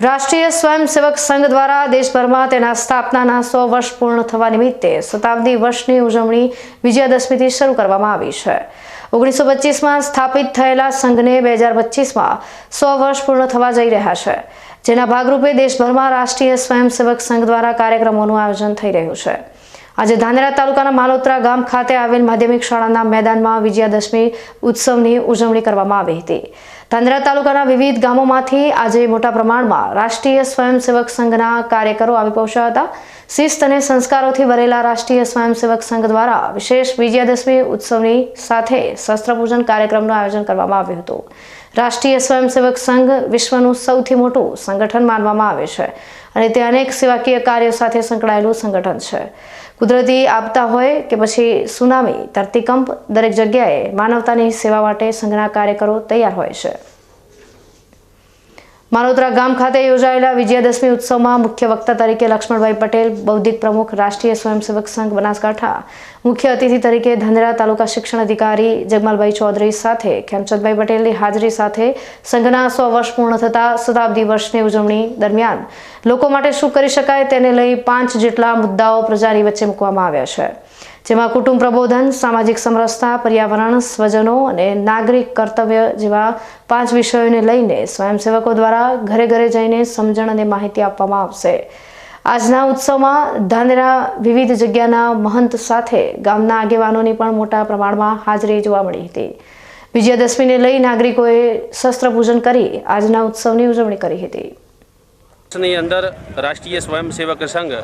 રાષ્ટ્રીય સ્વયંસેવક સંઘ દ્વારા દેશભરમાં તેના સ્થાપનાના સો વર્ષ પૂર્ણ થવા નિમિત્તે શતાબ્દી વર્ષની ઉજવણી વિજયાદશમીથી શરૂ કરવામાં આવી છે. ઓગણીસો પચીસમાં સ્થાપિત થયેલા સંઘને બે હજાર પચીસમાં સો વર્ષ પૂર્ણ થવા જઈ રહ્યા છે, જેના ભાગરૂપે દેશભરમાં રાષ્ટ્રીય સ્વયંસેવક સંઘ દ્વારા કાર્યક્રમોનું આયોજન થઈ રહ્યું છે. આજે ધાનેરા તાલુકાના માલોત્રા ગામ ખાતે આવેલ માધ્યમિક શાળાના મેદાનમાં વિજયાદશમી ઉત્સવની ઉજવણી કરવામાં આવી હતી. ધાનેરા તાલુકાના વિવિધ ગામોમાંથી આજે મોટા પ્રમાણમાં રાષ્ટ્રીય સ્વયંસેવક સંઘના કાર્યકરો આવી પહોંચ્યા હતા. શિસ્ત અને સંસ્કારોથી ભરેલા રાષ્ટ્રીય સ્વયંસેવક સંઘ દ્વારા વિશેષ વિજયાદશમી ઉત્સવની સાથે શસ્ત્રપૂજન કાર્યક્રમનું આયોજન કરવામાં આવ્યું હતું. રાષ્ટ્રીય સ્વયંસેવક સંઘ વિશ્વનું સૌથી મોટું સંગઠન માનવામાં આવે છે અને તે અનેક સેવાકીય કાર્યો સાથે સંકળાયેલું સંગઠન છે. કુદરતી આપતા હોય કે પછી સુનામી, ધરતીકંપ દરેક જગ્યાએ માનવતાની સેવા માટે સંઘના કાર્યકરો તૈયાર હોય છે. માનોતરા ગામ ખાતે યોજાયેલા વિજયાદશમી ઉત્સવમાં મુખ્ય વક્તા તરીકે લક્ષ્મણભાઈ પટેલ, બૌદ્ધિક પ્રમુખ, રાષ્ટ્રીય સ્વયંસેવક સંઘ, બનાસકાંઠા, મુખ્ય અતિથિ તરીકે ધંધરા તાલુકા શિક્ષણ અધિકારી જગમાલભાઈ ચૌધરી સાથે ખેમચંદભાઈ પટેલની હાજરી સાથે સંઘના સો વર્ષ પૂર્ણ થતા શતાબ્દી વર્ષની ઉજવણી દરમિયાન લોકો માટે શું કરી શકાય તેને લઈ પાંચ જેટલા મુદ્દાઓ પ્રજાની વચ્ચે મૂકવામાં આવ્યા છે. જેમાં કુટુંબ પ્રબોધન, સામાજિક સમરસતા, પર્યાવરણ, સ્વજનો અને નાગરિક કર્તવ્ય જેવા પાંચ વિષયોને લઈને સ્વયંસેવકો દ્વારા ઘરે ઘરે જઈને સમજણ અને માહિતી આપવામાં આવશે. આજના ઉત્સવમાં ધાનેરા વિવિધ જગ્યાના મહંત સાથે ગામના આગેવાનોની પણ મોટા પ્રમાણમાં હાજરી જોવા મળી હતી. વિજયાદશમીને લઈ નાગરિકોએ શસ્ત્ર પૂજન કરી આજના ઉત્સવની ઉજવણી કરી હતી. અંદર રાષ્ટ્રીય સ્વયંસેવક સંઘ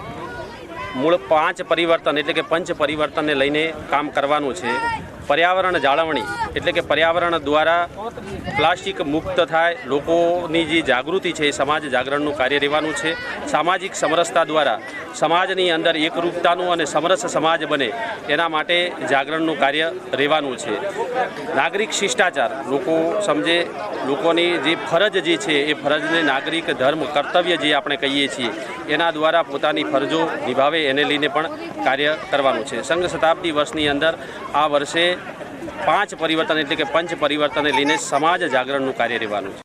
મૂળ પાંચ પરિવર્તન એટલે કે પંચ પરિવર્તનને લઈને કામ કરવાનું છે. પર્યાવરણ જાળવણી એટલે કે પર્યાવરણ દ્વારા પ્લાસ્ટિક મુક્ત થાય, લોકોની જે જાગૃતિ છે એ સમાજ જાગરણનું કાર્ય રહેવાનું છે. સામાજિક સમરસતા દ્વારા સમાજની અંદર એકરૂપતાનું અને સમરસ સમાજ બને એના માટે જાગરણનું કાર્ય રહેવાનું છે. નાગરિક શિષ્ટાચાર, લોકો સમજે, લોકોની જે ફરજ જે છે એ ફરજને નાગરિક ધર્મ, કર્તવ્ય જે આપણે કહીએ છીએ, એના દ્વારા પોતાની ફરજો નિભાવે એને લઈને પણ કાર્ય કરવાનું છે. સંઘ શતાબ્દી વર્ષની અંદર આ વર્ષે પાંચ પરિવર્તન એટલે કે પંચ પરિવર્તનને લઈને સમાજ જાગરણનું કાર્ય રહેવાનું છે.